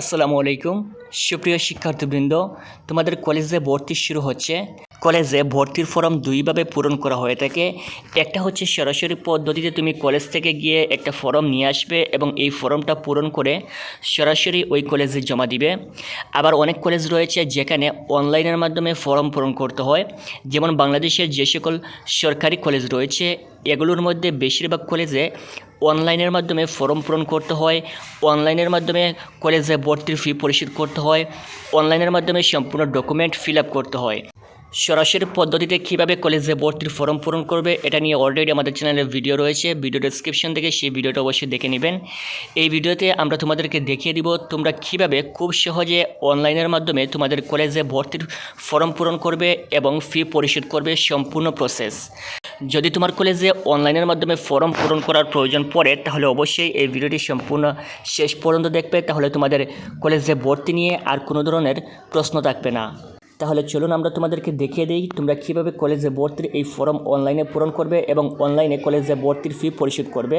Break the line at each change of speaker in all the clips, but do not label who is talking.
আসসালামু আলাইকুম। সুপ্রিয় শিক্ষার্থীবৃন্দ, তোমাদের কলেজে ভর্তি শুরু হচ্ছে। কলেজে ভর্তির ফর্ম দুইভাবে পূরণ করা হয়ে থাকে। একটা হচ্ছে সরাসরি পদ্ধতিতে তুমি কলেজ থেকে গিয়ে একটা ফর্ম নিয়ে আসবে এবং এই ফর্মটা পূরণ করে সরাসরি ওই কলেজে জমা দিবে। আবার অনেক কলেজ রয়েছে যেখানে অনলাইনের মাধ্যমে ফর্ম পূরণ করতে হয়। যেমন বাংলাদেশের যে সকল সরকারি কলেজ রয়েছে, এগুলোর মধ্যে বেশিরভাগ কলেজে অনলাইনের মাধ্যমে ফর্ম পূরণ করতে হয়, অনলাইনের মাধ্যমে কলেজে ভর্তির ফি পরিশোধ করতে হয়, অনলাইনের মাধ্যমে সম্পূর্ণ ডকুমেন্ট ফিল আপ করতে হয়। সরাসরি পদ্ধতিতে কীভাবে কলেজে ভর্তির ফর্ম পূরণ করবে, এটা নিয়ে অলরেডি আমাদের চ্যানেলে ভিডিও রয়েছে। ভিডিও ডেসক্রিপশন থেকে সেই ভিডিওটা অবশ্যই দেখে নেবেন। এই ভিডিওতে আমরা তোমাদেরকে দেখিয়ে দিব তোমরা কীভাবে খুব সহজে অনলাইনের মাধ্যমে তোমাদের কলেজে ভর্তির ফর্ম পূরণ করবে এবং ফি পরিশোধ করবে সম্পূর্ণ প্রসেস যদি তোমার কলেজে অনলাইনের মাধ্যমে ফর্ম পূরণ করার প্রয়োজন পড়ে, তাহলে অবশ্যই এই ভিডিওটি সম্পূর্ণ শেষ পর্যন্ত দেখবে। তাহলে তোমাদের কলেজে ভর্তি নিয়ে আর কোনো ধরনের প্রশ্ন থাকবে না। তাহলে চলুন আমরা তোমাদেরকে দেখিয়ে দিই তোমরা কীভাবে কলেজে ভর্তির এই ফর্ম অনলাইনে পূরণ করবে এবং অনলাইনে কলেজে ভর্তির ফি পরিশোধ করবে।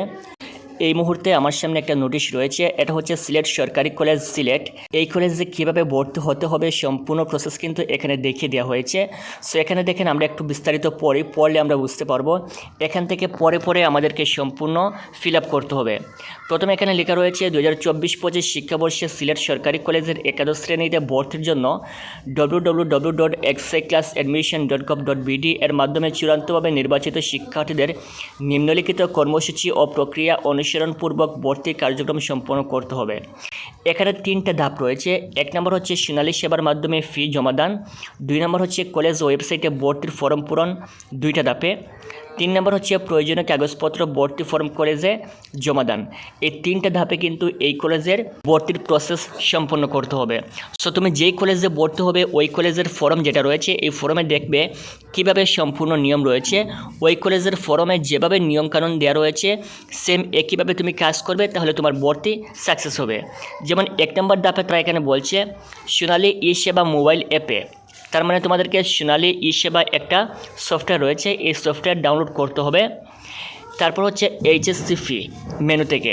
এই মুহূর্তে আমার সামনে একটা নোটিশ রয়েছে। এটা হচ্ছে সিলেট সরকারি কলেজ সিলেট। এই কলেজে কীভাবে ভর্তি হতে হবে সম্পূর্ণ প্রসেস কিন্তু এখানে দেখিয়ে দেওয়া হয়েছে। সো এখানে দেখেন আমরা একটু বিস্তারিত পড়ি, পড়লে আমরা বুঝতে পারব। এখান থেকে পরে পরে আমাদেরকে সম্পূর্ণ ফিল করতে হবে। প্রথমে এখানে লেখা রয়েছে দু হাজার চব্বিশ পঁচিশ শিক্ষাবর্ষে সিলেট সরকারি কলেজের একাদশ শ্রেণীতে ভর্তির জন্য W W W dot XI class admission dot gov dot BD এর মাধ্যমে চূড়ান্তভাবে নির্বাচিত শিক্ষার্থীদের নিম্নলিখিত কর্মসূচি ও প্রক্রিয়া অনুসরণপূর্বক ভর্তি কার্যক্রম সম্পন্ন করতে হবে। এখানে তিনটে ধাপ রয়েছে। এক নম্বর হচ্ছে সোনালী সেবার মাধ্যমে ফি জমাদান দুই নম্বর হচ্ছে কলেজ ওয়েবসাইটে ভর্তির ফর্ম পূরণ। দুইটা ধাপে। তিন নম্বর হচ্ছে প্রয়োজনীয় কাগজপত্র ভর্তি ফর্ম কলেজে জমা দান। এই তিনটা ধাপে কিন্তু এই কলেজের ভর্তির প্রসেস সম্পন্ন করতে হবে। সো তুমি যেই কলেজে ভর্তি হবে, ওই কলেজের ফর্ম যেটা রয়েছে, এই ফর্মে দেখবে কীভাবে সম্পূর্ণ নিয়ম রয়েছে। ওই কলেজের ফর্মে যেভাবে নিয়মকানুন দেওয়া রয়েছে সেম একইভাবে তুমি কাজ করবে, তাহলে তোমার ভর্তি সাকসেস হবে। যেমন এক নম্বর ধাপে তারা এখানে বলছে, সোনালী ই সেবা মোবাইল অ্যাপে তার মানে তোমাদেরকে সোনালি ই সেবা একটা সফটওয়্যার রয়েছে, এই সফটওয়্যার ডাউনলোড করতে হবে। তারপর হচ্ছে এইচএসসি ফি মেনু থেকে।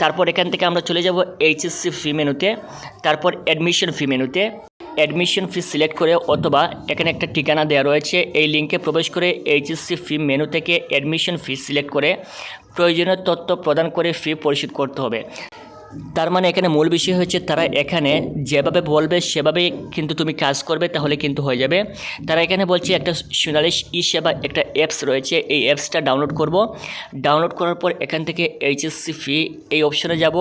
তারপর এখান থেকে আমরা চলে যাব এইচএসসি ফি মেনুতে তারপর অ্যাডমিশন ফি মেনুতে অ্যাডমিশন ফি সিলেক্ট করে অথবা এখানে একটা ঠিকানা দেওয়া রয়েছে, এই লিঙ্কে প্রবেশ করে এইচএসসি ফি মেনু থেকে অ্যাডমিশন ফি সিলেক্ট করে প্রয়োজনীয় তথ্য প্রদান করে ফি পরিশোধ করতে হবে। তার মানে এখানে মূল বিষয় হচ্ছে তারা এখানে যেভাবে বলবে, সেভাবেই কিন্তু তুমি কাজ করবে, তাহলে কিন্তু হয়ে যাবে। তারা এখানে বলছে একটা সোনালি ই সেবা, একটা অ্যাপস রয়েছে, এই অ্যাপসটা ডাউনলোড করব। ডাউনলোড করার পর এখান থেকে এইচএসসি ফি এই অপশনে যাব,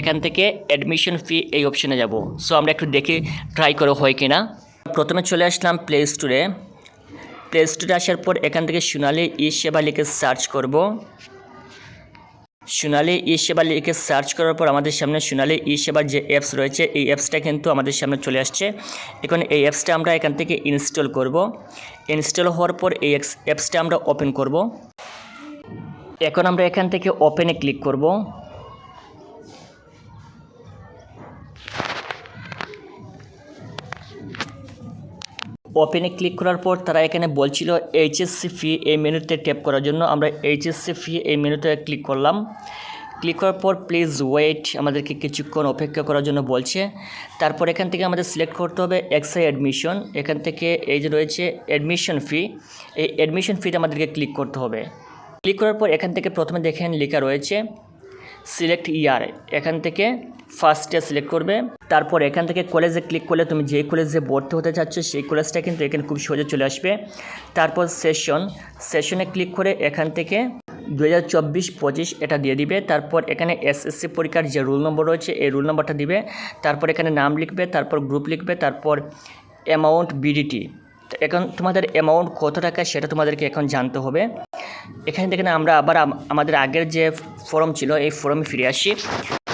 এখান থেকে অ্যাডমিশন ফি এই অপশনে যাব। সো আমরা একটু দেখে ট্রাই করে হয় কিনা। প্রথমে চলে আসলাম প্লে স্টোরে প্লে স্টোরে আসার পর এখান থেকে সোনালি ই সেবা লিখে সার্চ করব। সোনালি ই সেবা লিখে সার্চ করার পর আমাদের সামনে সোনালি ই সেবার যে অ্যাপস রয়েছে, এই অ্যাপসটা কিন্তু আমাদের সামনে চলে আসছে। এখন এই অ্যাপসটা আমরা এখান থেকে ইনস্টল করব। ইনস্টল হওয়ার পর এই অ্যাপসটা আমরা ওপেন করব। এখন আমরা এখান থেকে ওপেনে ক্লিক করব। ওপেনে ক্লিক করার পর তারা এখানে বলছিল এইচএসসি ফি এই মেনুতে ট্যাপ করার জন্য। আমরা এইচএসসি ফি এই মেনুতে ক্লিক করলাম। ক্লিক করার পর প্লিজ ওয়েট আমাদেরকে কিছুক্ষণ অপেক্ষা করার জন্য বলছে। তারপর এখান থেকে আমাদের সিলেক্ট করতে হবে এক্সআই অ্যাডমিশন এখান থেকে এই যে রয়েছে অ্যাডমিশন ফি এই অ্যাডমিশন ফিতে আমাদেরকে ক্লিক করতে হবে। ক্লিক করার পর এখান থেকে প্রথমে দেখেন লেখা রয়েছে সিলেক্ট ইয়ার এখান থেকে ফার্স্টে সিলেক্ট করবে। তারপর এখান থেকে কলেজে ক্লিক করলে তুমি যে কলেজে ভর্তি হতে চাচ্ছ, সেই কলেজটা কিন্তু এখানে খুব সহজে চলে আসবে। তারপর সেশন সেশনে ক্লিক করে এখান থেকে দু হাজার চব্বিশ, পঁচিশ এটা দিয়ে দিবে। তারপর এখানে এসএসসি পরীক্ষার যে রুল নম্বর রয়েছে, এই রুল নম্বরটা দিবে। তারপর এখানে নাম লিখবে, তারপর গ্রুপ লিখবে, তারপর অ্যামাউন্ট বিডিটি এখন তোমাদের অ্যামাউন্ট কত টাকা সেটা তোমাদেরকে এখন জানতে হবে। এখান থেকে আমরা আবার আমাদের আগের যে ফর্ম ছিল, এই ফর্মে ফিরে আসি।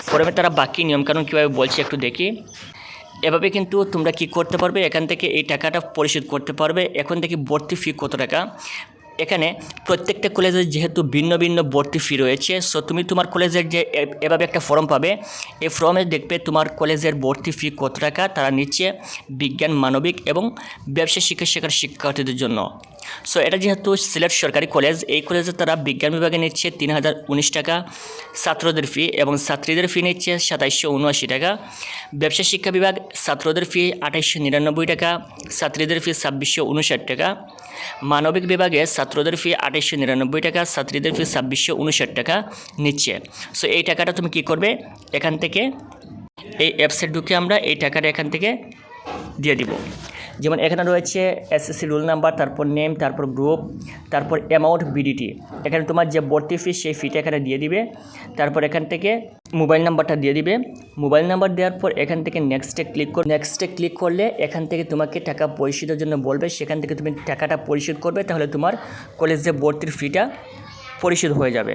ফর্মে তারা বাকি নিয়মকানুন কীভাবে বলছে একটু দেখি। এভাবে কিন্তু তোমরা কি করতে পারবে? এখান থেকে এই টাকাটা পরিশোধ করতে পারবে। এখন থেকে ভর্তি ফি কত টাকা? এখানে প্রত্যেকটা কলেজে যেহেতু ভিন্ন ভিন্ন ভর্তি ফি রয়েছে সো তুমি তোমার কলেজের যে এভাবে একটা ফর্ম পাবে। এই ফর্মে দেখবে তোমার কলেজের ভর্তি ফি কত টাকা তারা নিচ্ছে বিজ্ঞান, মানবিক এবং ব্যবসা, শিক্ষা শেখার শিক্ষার্থীদের জন্য। সো এটা যেহেতু সিলেট সরকারি কলেজ এই কলেজে তারা বিজ্ঞান বিভাগে নিচ্ছে তিন হাজার উনিশ টাকা, ছাত্রদের ফি এবং ছাত্রীদের ফি নিচ্ছে সাতাইশশো উনআশি টাকা। ব্যবসা শিক্ষা বিভাগ, ছাত্রদের ফি আঠাইশশো নিরানব্বই টাকা, ছাত্রীদের ফি ছাব্বিশশো উনষাট টাকা। মানবিক বিভাগে ছাত্রদের ফি আঠাইশশো নিরানব্বই টাকা, ছাত্রীদের ফি ছাব্বিশশো উনষাট টাকা নিচ্ছে। সো এই টাকাটা তুমি কি করবে? এখান থেকে, এই অ্যাপসে ঢুকে আমরা এই টাকাটা এখান থেকে দিয়ে দিব। যেমন এখানে রয়েছে এসএসসি রুল নাম্বার তারপর নেম তারপর গ্রুপ তারপর অ্যামাউন্ট বিডিটি এখানে তোমার যে ভর্তি ফি সেই ফিটা এখানে দিয়ে দিবে। তারপর এখান থেকে মোবাইল নাম্বারটা দিয়ে দিবে। মোবাইল নাম্বার দেওয়ার পর এখান থেকে নেক্সটে ক্লিক কর নেক্সটে ক্লিক করলে এখান থেকে তোমাকে টাকা পরিশোধের জন্য বলবে। সেখান থেকে তুমি টাকাটা পরিশোধ করবে, তাহলে তোমার কলেজে ভর্তির ফিটা পরিশোধ হয়ে যাবে।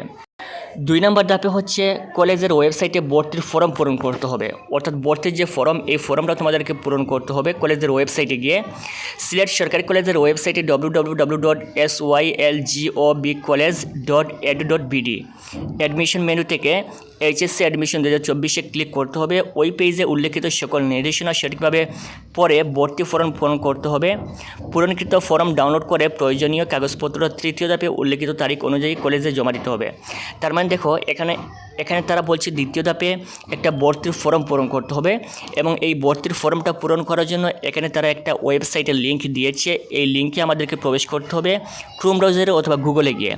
দুই নম্বর ধাপে হচ্ছে কলেজের ওয়েবসাইটে ভর্তির ফর্ম পূরণ করতে হবে। অর্থাৎ ভর্তির যে ফর্ম, এই ফর্মটা তোমাদেরকে পূরণ করতে হবে কলেজের ওয়েবসাইটে গিয়ে। সিলেট সরকারি কলেজের ওয়েবসাইটে W W W dot S Y L G O B college dot edu dot BD admission menu থেকে এইচএসসি অ্যাডমিশন দু হাজার চব্বিশে ক্লিক করতে হবে। ওই পেজে উল্লেখিত সকল নির্দেশনা সঠিকভাবে পরে ভর্তি ফর্ম পূরণ করতে হবে। পূরণকৃত ফর্ম ডাউনলোড করে প্রয়োজনীয় কাগজপত্র তৃতীয় ধাপে উল্লেখিত তারিখ অনুযায়ী কলেজে জমা দিতে হবে। তার মানে দেখো, এখানে এখানে তারা বলছে দ্বিতীয় ধাপে একটা ভর্তির ফর্ম পূরণ করতে হবে এবং এই ভর্তির ফর্মটা পূরণ করার জন্য এখানে তারা একটা ওয়েবসাইটের লিঙ্ক দিয়েছে। এই লিঙ্কে আমাদেরকে প্রবেশ করতে হবে ক্রোম ব্রাউজারে অথবা গুগলে গিয়ে।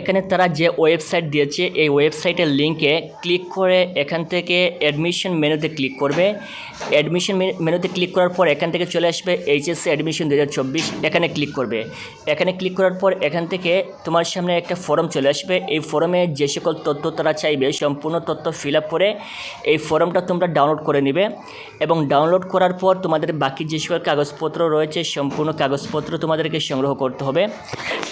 এখানে তারা যে ওয়েবসাইট দিয়েছে, এই ওয়েবসাইটের লিঙ্কে ক্লিক করে এখান থেকে অ্যাডমিশন মেনুতে ক্লিক করবে। অ্যাডমিশন মেনুতে ক্লিক করার পর এখান থেকে চলে আসবে এইচএসসি অ্যাডমিশন দুহাজার চব্বিশ। এখানে ক্লিক করবে। এখানে ক্লিক করার পর এখান থেকে তোমার সামনে একটা ফর্ম চলে আসবে। এই ফর্মে যে সকল তথ্য তারা চাইবে, সম্পূর্ণ তথ্য ফিল আপ করে এই ফর্মটা তোমরা ডাউনলোড করে নিবে। এবং ডাউনলোড করার পর তোমাদের বাকি যে সকল কাগজপত্র রয়েছে, সম্পূর্ণ কাগজপত্র তোমাদেরকে সংগ্রহ করতে হবে।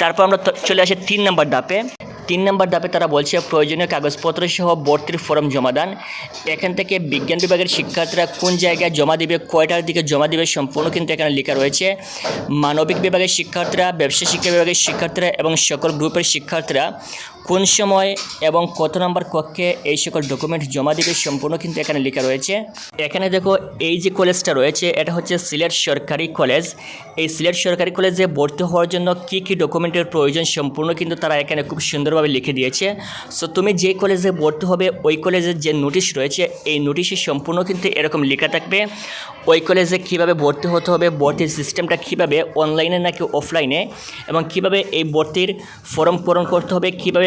তারপর আমরা চলে আসি তিন নাম্বার ধাপে। তিন নম্বর ধাপে তারা বলছে প্রয়োজনীয় কাগজপত্র সহ ভর্তির ফর্ম জমা দান। এখান থেকে বিজ্ঞান বিভাগের শিক্ষার্থীরা কোন জায়গায় জমা দিবে, কয়টার দিকে জমা দিবে সম্পূর্ণ কিন্তু এখানে লেখা রয়েছে। মানবিক বিভাগের শিক্ষার্থীরা ব্যবসা শিক্ষা বিভাগের শিক্ষার্থীরা এবং সকল গ্রুপের শিক্ষার্থীরা কোন সময় এবং কত নম্বর কক্ষে এই সকল ডকুমেন্ট জমা দিবে সম্পূর্ণ কিন্তু এখানে লেখা রয়েছে। এখানে দেখো এই যে কলেজটা রয়েছে, এটা হচ্ছে সিলেট সরকারি কলেজ এই সিলেট সরকারি কলেজে ভর্তি হওয়ার জন্য কী কী ডকুমেন্টের প্রয়োজন সম্পূর্ণ কিন্তু তারা এখানে খুব সুন্দরভাবে লিখে দিয়েছে। সো তুমি যে কলেজে ভর্তি হবে, ওই কলেজের যে নোটিশ রয়েছে, এই নোটিশে সম্পূর্ণ কিন্তু এরকম লেখা থাকবে। ওই কলেজে কীভাবে ভর্তি হতে হবে ভর্তির সিস্টেমটা কীভাবে অনলাইনে নাকি অফলাইনে এবং কীভাবে এই ভর্তির ফর্ম পূরণ করতে হবে, কীভাবে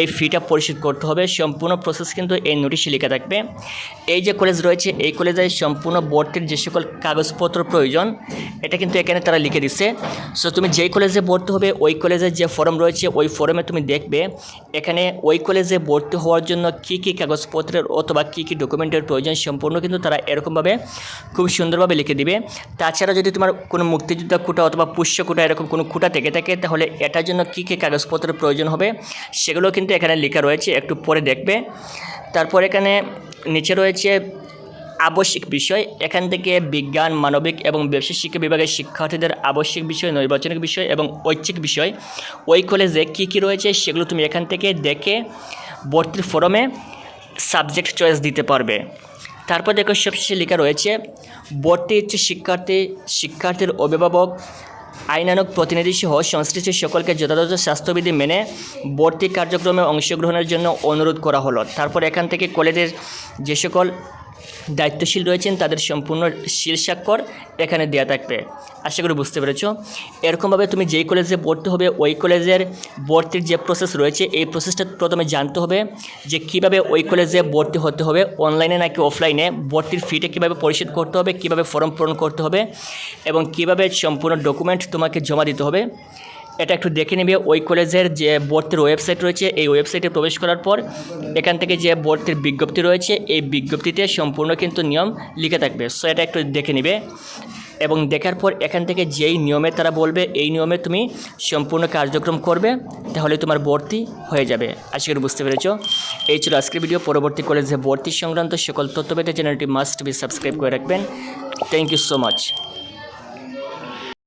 এই ফিটা পরিশোধ করতে হবে। সম্পূর্ণ প্রসেস কিন্তু এই নোটিশে লেখা থাকবে। এই যে কলেজ রয়েছে, এই কলেজে সম্পূর্ণ ভর্তির যে সকল কাগজপত্র প্রয়োজন, এটা কিন্তু এখানে তারা লিখে দিচ্ছে। সো তুমি যেই কলেজে ভর্তি হবে, ওই কলেজের যে ফর্ম রয়েছে, ওই ফর্মে তুমি দেখবে, এখানে ওই কলেজে ভর্তি হওয়ার জন্য কী কী কাগজপত্রের অথবা কী কী ডকুমেন্টের প্রয়োজন সম্পূর্ণ কিন্তু তারা এরকমভাবে খুব সুন্দরভাবে লিখে দিবে। তাছাড়া যদি তোমার কোনো মুক্তিযোদ্ধা কোটা অথবা পুষ্য কোটা এরকম কোনো কোটা থেকে থাকে, তাহলে এটার জন্য কী কী কাগজপত্রের প্রয়োজন হবে সেগুলো কিন্তু এখানে লেখা রয়েছে, একটু পরে দেখবে। তারপর এখানে নিচে রয়েছে আবশ্যিক বিষয়। এখান থেকে বিজ্ঞান, মানবিক এবং ব্যবসা শিক্ষা বিভাগের শিক্ষার্থীদের আবশ্যিক বিষয় নৈর্বাচনিক বিষয় এবং ঐচ্ছিক বিষয়। ওই কলেজে কী কী রয়েছে সেগুলো তুমি এখান থেকে দেখে ভর্তির ফর্মে সাবজেক্ট চয়েস দিতে পারবে। তারপর দেখো সবশেষে লেখা রয়েছে, ভর্তি ইচ্ছে শিক্ষার্থী, শিক্ষার্থীর অভিভাবক আইনানুক প্রতিনিধি সহ সংশ্লিষ্ট সকলকে যথাযথ স্বাস্থ্যবিধি মেনে ভর্তি কার্যক্রমে অংশগ্রহণের জন্য অনুরোধ করা হলো। তারপর এখান থেকে কলেজের যে সকল দায়িত্বশীল রয়েছেন, তাদের সম্পূর্ণ শিল স্বাক্ষর এখানে দেওয়া থাকবে। আশা করি বুঝতে পেরেছ। এরকমভাবে তুমি যেই কলেজে ভর্তি হবে, ওই কলেজের ভর্তির যে প্রসেস রয়েছে, এই প্রসেসটা প্রথমে জানতে হবে যে কীভাবে ওই কলেজে ভর্তি হতে হবে অনলাইনে নাকি অফলাইনে ভর্তির ফিটা কীভাবে পরিশোধ করতে হবে, কীভাবে ফর্ম পূরণ করতে হবে এবং কীভাবে সম্পূর্ণ ডকুমেন্ট তোমাকে জমা দিতে হবে। এটা একটু দেখে নেবে। ওই কলেজের যে ভর্তির ওয়েবসাইট রয়েছে, এই ওয়েবসাইটে প্রবেশ করার পর এখান থেকে যে ভর্তির বিজ্ঞপ্তি রয়েছে, এই বিজ্ঞপ্তিতে সম্পূর্ণ কিন্তু নিয়ম লিখে থাকবে। সো এটা একটু দেখে নেবে। এবং দেখার পর এখান থেকে যেই নিয়মে তারা বলবে, এই নিয়মে তুমি সম্পূর্ণ কার্যক্রম করবে, তাহলে তোমার ভর্তি হয়ে যাবে। আশা করি বুঝতে পেরেছ? এই ছিল আজকের ভিডিও পরবর্তী কলেজে ভর্তি সংক্রান্ত সকল তথ্য পেতে চ্যানেলটি মাস্ট বি সাবস্ক্রাইব করে রাখবেন। Thank you so much